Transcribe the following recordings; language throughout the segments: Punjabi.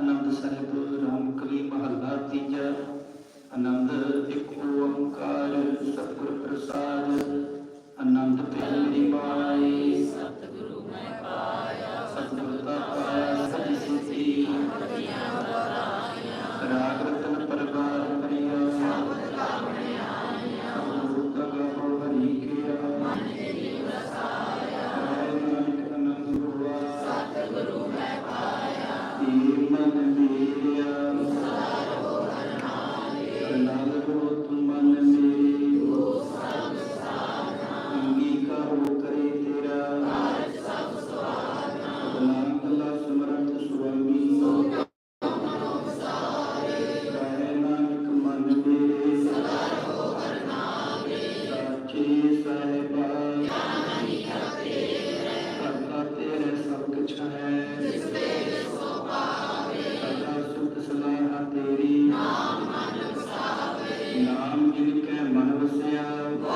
ਆਨੰਦ ਸਾਹਿਬ ਰਾਮਕਲੀ ਮਹੱਲਾ ਤੀਜਾ ਆਨੰਦ ਇੱਕ ਓੰਕਾਰ ਸਤਿਗੁਰ ਪ੍ਰਸਾਦ।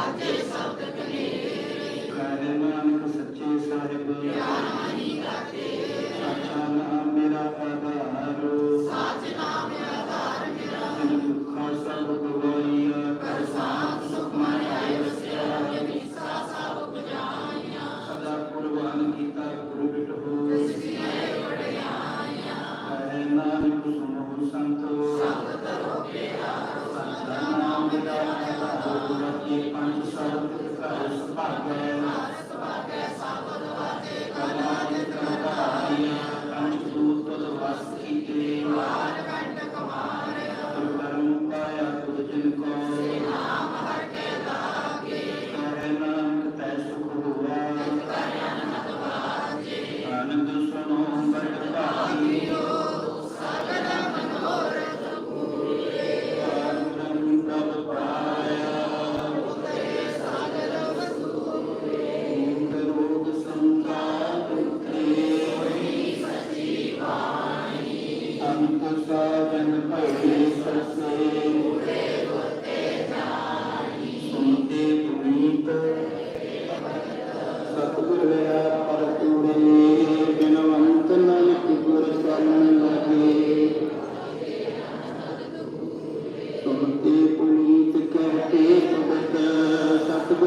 ਸਾਚੇ ਸਤਿ ਕਨੇਰੇ ਕਰਮਾਨਕ ਸੱਚੇ ਸਾਹਿਬ ਮਤੀ ਪੰਜ ਸਰਬ ਘਰ ਸੁਭਾਗੈ ਘਰ ਸੁਭਾਗੈ। ਸਾਬਦ